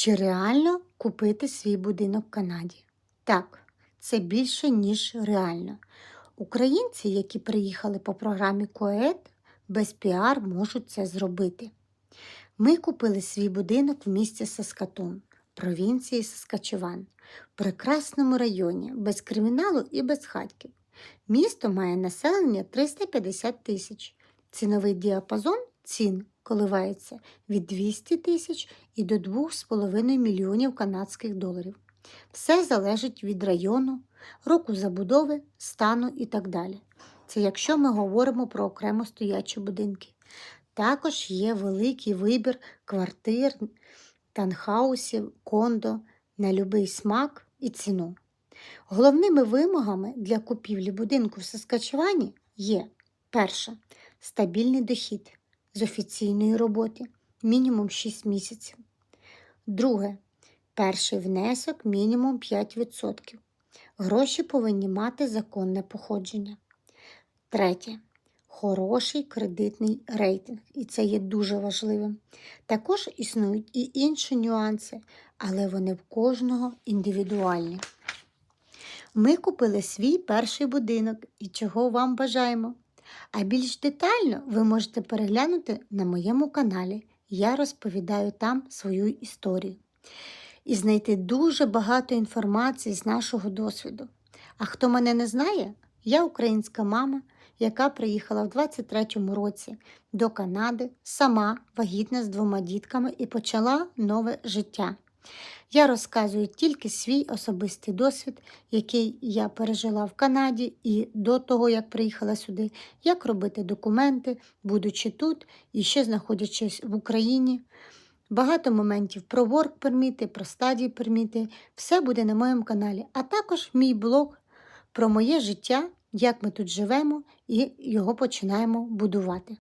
Чи реально купити свій будинок в Канаді? Так, це більше, ніж реально. Українці, які приїхали по програмі КОЕД, без піар можуть це зробити. Ми купили свій будинок в місті Саскатун, провінції Саскачеван, в прекрасному районі, без криміналу і без хатків. Місто має населення 350 тисяч. Ціновий діапазон цін коливається від 200 тисяч і до 2,5 мільйонів канадських доларів. Все залежить від району, року забудови, стану і так далі. Це якщо ми говоримо про окремо стоячі будинки. Також є великий вибір квартир, танхаусів, кондо на будь-який смак і ціну. Головними вимогами для купівлі будинку в Саскачевані є перше стабільний дохід з офіційної роботи мінімум 6 місяців. Друге перший внесок мінімум 5%. Гроші повинні мати законне походження. Третє хороший кредитний рейтинг, і це є дуже важливим. Також існують і інші нюанси, але вони в кожного індивідуальні. Ми купили свій перший будинок і чого вам бажаємо. А більш детально ви можете переглянути на моєму каналі. Я розповідаю там свою історію. І знайти дуже багато інформації з нашого досвіду. А хто мене не знає, я українська мама, яка приїхала в 23-му році до Канади, сама вагітна з двома дітками і почала нове життя. Я розказую тільки свій особистий досвід, який я пережила в Канаді і до того, як приїхала сюди, як робити документи, будучи тут і ще знаходячись в Україні. Багато моментів про work перміти, про стадії перміти. Все буде на моєму каналі. А також мій блог про моє життя, як ми тут живемо і його починаємо будувати.